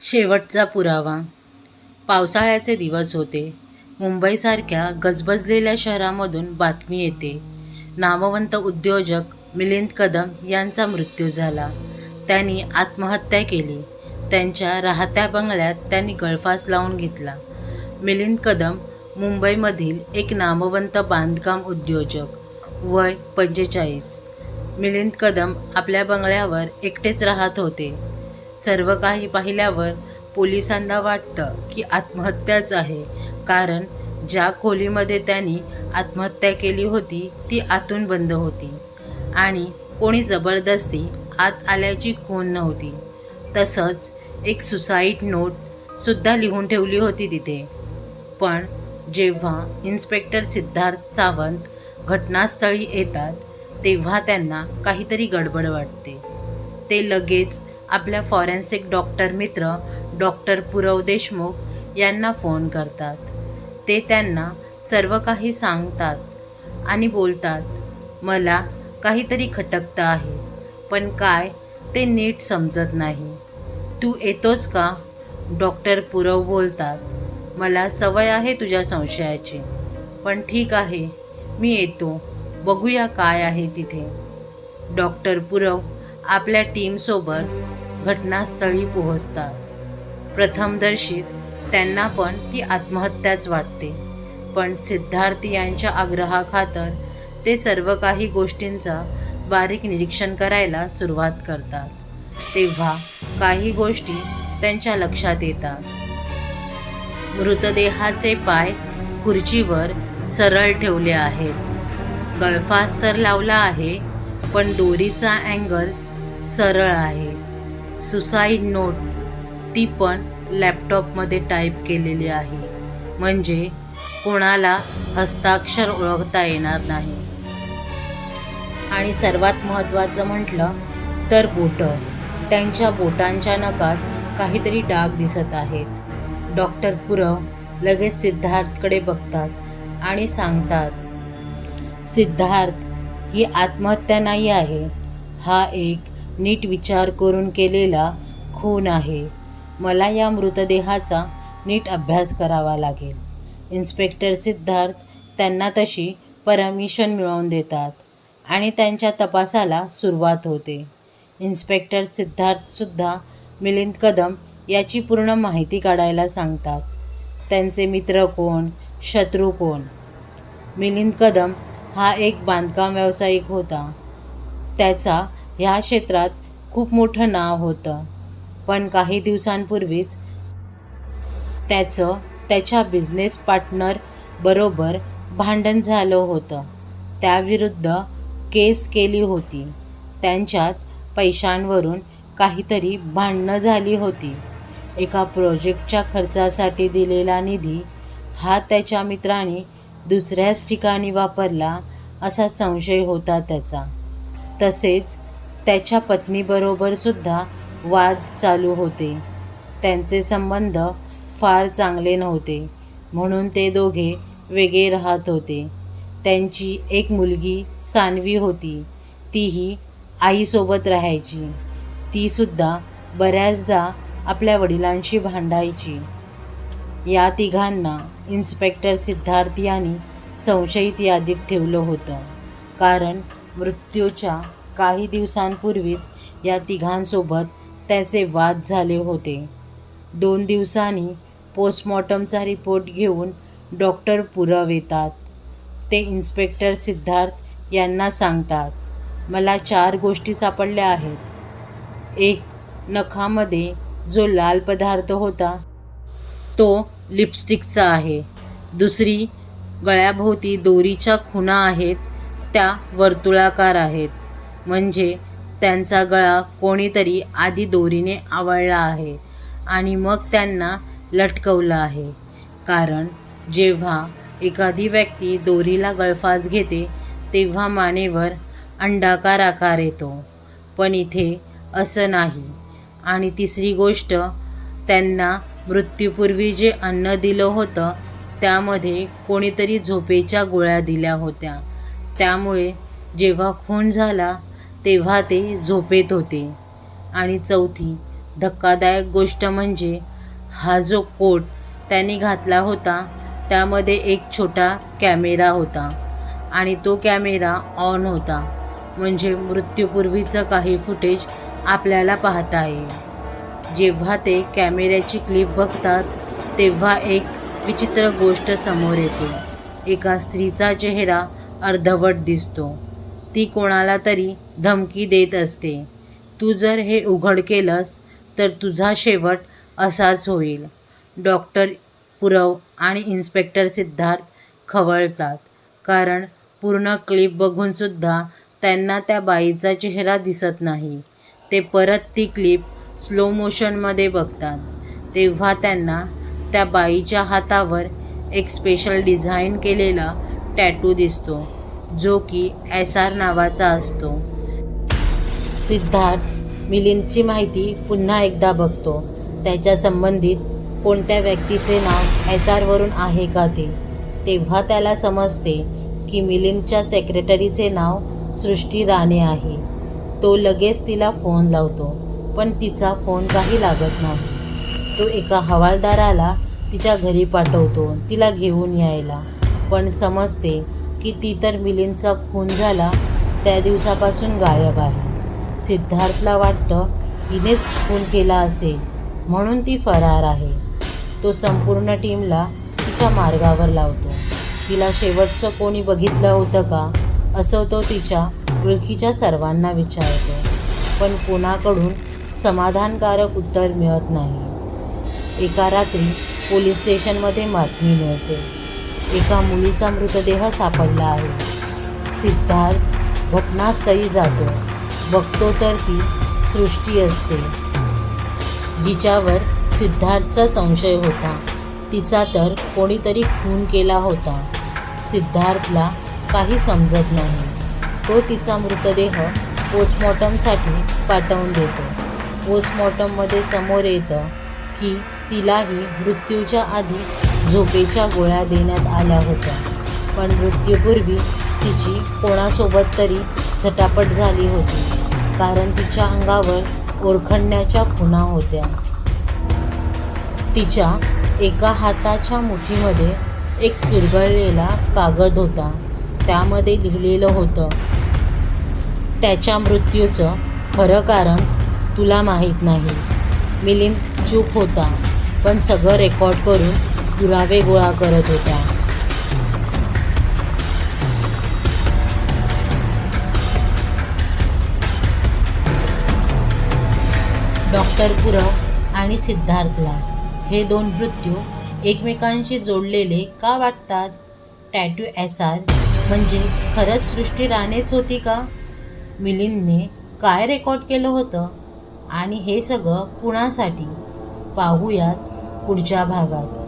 शेवटचा पुरावा. पावसाळ्याचे दिवस होते. मुंबईसारख्या गजबजलेल्या शहरामधून बातमी येते. नामवंत उद्योजक मिलिंद कदम यांचा मृत्यू झाला. त्यांनी आत्महत्या केली. त्यांच्या राहत्या बंगल्यात त्यांनी गळफास लावून घेतला. मिलिंद कदम मुंबईमधील एक नामवंत बांधकाम उद्योजक. वय पंचेचाळीस. मिलिंद कदम आपल्या बंगल्यावर एकटेच राहत होते. सर्व काही पाहिल्यावर पोलिसांना वाटतं की आत्महत्याच आहे. कारण ज्या खोलीमध्ये त्यांनी आत्महत्या केली होती ती आतून बंद होती. आणि कोणी जबरदस्ती आत आल्याची खून नव्हती. तसंच एक सुसाईड नोटसुद्धा लिहून ठेवली होती तिथे. पण जेव्हा इन्स्पेक्टर सिद्धार्थ सावंत घटनास्थळी येतात तेव्हा त्यांना काहीतरी गडबड वाटते. ते लगेच आपल्या फॉरेन्सिक डॉक्टर मित्र डॉक्टर पुरव देशमुख यांना फोन करतात. ते त्यांना सर्व काही सांगतात आणि बोलतात मला काहीतरी खटकतं आहे पण काय ते नीट समजत नाही. तू येतोस का? डॉक्टर पुरव बोलतात मला सवय आहे तुझ्या संशयाची पण ठीक आहे मी येतो बघूया काय आहे तिथे. डॉक्टर पुरव आपल्या टीमसोबत घटनास्थळी पोहोचतात. प्रथमदर्शीत त्यांना पण ती आत्महत्याच वाटते. पण सिद्धार्थ यांच्या आग्रहाखातर ते सर्व काही गोष्टींचा बारीक निरीक्षण करायला सुरुवात करतात. तेव्हा काही गोष्टी त्यांच्या लक्षात येतात. मृतदेहाचे पाय खुर्चीवर सरळ ठेवले आहेत. गळफास तर लावला आहे पण दोरीचा अँगल सरळ आहे. सुसाईड नोट ती पण लॅपटॉपमध्ये टाईप केलेली आहे. म्हणजे कोणाला हस्ताक्षर ओळखता येणार नाही. आणि सर्वात महत्त्वाचं म्हटलं तर बोटं. त्यांच्या बोटांच्या नकात काहीतरी डाग दिसत आहेत. डॉक्टर पुरव लगेच सिद्धार्थकडे बघतात आणि सांगतात सिद्धार्थ ही आत्महत्या नाही आहे. हा एक नीट विचार करून केलेला खून आहे. मला या मृतदेहाचा नीट अभ्यास करावा लागेल. इन्स्पेक्टर सिद्धार्थ त्यांना तशी परमिशन मिळवून देतात आणि त्यांच्या तपासाला सुरुवात होते. इन्स्पेक्टर सिद्धार्थसुद्धा मिलिंद कदम याची पूर्ण माहिती काढायला सांगतात. त्यांचे मित्र कोण? शत्रू कोण? मिलिंद कदम हा एक बांधकाम व्यावसायिक होता. त्याचा ह्या क्षेत्रात खूप मोठं नाव होतं. पण काही दिवसांपूर्वीच त्याचं त्याच्या बिझनेस पार्टनर बरोबर भांडण झालं होतं. त्याविरुद्ध केस केली होती. त्यांच्यात पैशांवरून काहीतरी भांडणं झाली होती. एका प्रोजेक्टच्या खर्चासाठी दिलेला निधी हा त्याच्या मित्राने दुसऱ्याच ठिकाणी वापरला असा संशय होता त्याचा. तसेच त्याच्या पत्नीबरोबरसुद्धा वाद चालू होते. त्यांचे संबंध फार चांगले नव्हते म्हणून ते दोघे वेगळे राहत होते. त्यांची एक मुलगी सानवी होती तीही आईसोबत राहायची. तीसुद्धा बऱ्याचदा आपल्या वडिलांशी भांडायची. या तिघांना इन्स्पेक्टर सिद्धार्थ यांनी संशयित यादीत ठेवलं होतं कारण मृत्यूच्या काही दिवसांपूर्वीच या तिघांसोबत त्याचे वाद झाले होते. दोन दिवसांनी पोस्टमॉर्टमचा रिपोर्ट घेऊन डॉक्टर पुरव येतात. ते इन्स्पेक्टर सिद्धार्थ यांना सांगतात मला चार गोष्टी सापडल्या आहेत. एक नखामध्ये जो लाल पदार्थ होता तो लिपस्टिकचा आहे. दुसरी गळ्याभोवती दोरीच्या खुणा आहेत त्या वर्तुळाकार आहेत. म्हणजे त्यांचा गळा कोणीतरी आधी दोरीने आवळला आहे आणि मग त्यांना लटकवलं आहे. कारण जेव्हा एखादी व्यक्ती दोरीला गळफास घेते तेव्हा मानेवर अंडाकार आकार येतो. पण इथे असं नाही. आणि तिसरी गोष्ट त्यांना मृत्यूपूर्वी जे अन्न दिलं होतं त्यामध्ये कोणीतरी झोपेच्या गोळ्या दिल्या होत्या. त्यामुळे जेव्हा खून झाला तेव्हा ते झोपेत होते. आणि चौथी धक्कादायक गोष्ट म्हणजे हा जो कोट त्यांनी घातला होता त्यामध्ये एक छोटा कॅमेरा होता. आणि तो कॅमेरा ऑन होता. म्हणजे मृत्यूपूर्वीचं काही फुटेज आपल्याला पाहता येईल जेव्हा ते कॅमेऱ्याची क्लिप बघतात तेव्हा एक विचित्र गोष्ट समोर येते. एका स्त्रीचा चेहरा अर्धवट दिसतो. ती कोणाला तरी धमकी देत असते. तू जर हे उघड केलंस तर तुझा शेवट असाच होईल. डॉक्टर पुरव आणि इन्स्पेक्टर सिद्धार्थ खवळतात. कारण पूर्ण क्लिप बघूनसुद्धा त्यांना त्या बाईचा चेहरा दिसत नाही. ते परत ती क्लिप स्लो मोशनमध्ये बघतात. तेव्हा त्यांना त्या बाईच्या हातावर एक स्पेशल डिझाईन केलेला टॅटू दिसतो. जो की एस आर नावाचा असतो. सिद्धार्थ मिलिंदची माहिती पुन्हा एकदा बघतो. त्याच्या संबंधित कोणत्या व्यक्तीचे नाव एस आरवरून आहे का ते? तेव्हा त्याला समजते की मिलिंदच्या सेक्रेटरीचे नाव सृष्टी राणे आहे. तो लगेच तिला फोन लावतो पण तिचा फोन काही लागत नाही. तो एका हवालदाराला तिच्या घरी पाठवतो तिला घेऊन यायला. पण समजते की ती तर मिलिंदचा खून झाला त्या दिवसापासून गायब आहे. सिद्धार्थला वाटतं हिनेच खून केला असेल म्हणून ती फरार आहे. तो संपूर्ण टीमला तिच्या मार्गावर लावतो. तिला शेवटचं कोणी बघितलं होतं का? असं तो तिच्या ओळखीच्या सर्वांना विचारतो. पण कोणाकडून समाधानकारक उत्तर मिळत नाही. एका रात्री पोलीस स्टेशनमध्ये बातमी मिळते. एका मुलीचा मृतदेह सापडला आहे. सिद्धार्थ घटनास्थळी जातो. बघतो तर ती सृष्टी असते. जिच्यावर सिद्धार्थचा संशय होता. तिचा तर कोणीतरी खून केला होता. सिद्धार्थला काही समजत नाही. तो तिचा मृतदेह पोस्टमॉर्टमसाठी पाठवून देतो. पोस्टमॉर्टममध्ये समोर येतं की तिलाही मृत्यूच्या आधी झोपेच्या गोळ्या देण्यात आल्या होत्या. पण मृत्यूपूर्वी तिची कोणासोबत तरी झटापट झाली होती कारण तिच्या अंगावर ओरखडण्याच्या खुणा होत्या. तिच्या एका हाताच्या मुठीमध्ये एक चुरगळलेला कागद होता. त्यामध्ये लिहिलेलं होतं त्याच्या मृत्यूचं खरं कारण तुला माहीत नाही. मिलिंद चूप होता पण सगळं रेकॉर्ड करून पुरावे गोळा करत होता डॉक्टर पुरव आणि सिद्धार्थला हे दोन मृत्यू एकमेकांशी जोडलेले का वाटतात? टॅटू एस आर म्हणजे खरंच सृष्टी राणेच होती का? मिलिंदने काय रेकॉर्ड केलं होतं? आणि हे सगळं कुणासाठी? पाहूयात पुढच्या भागात.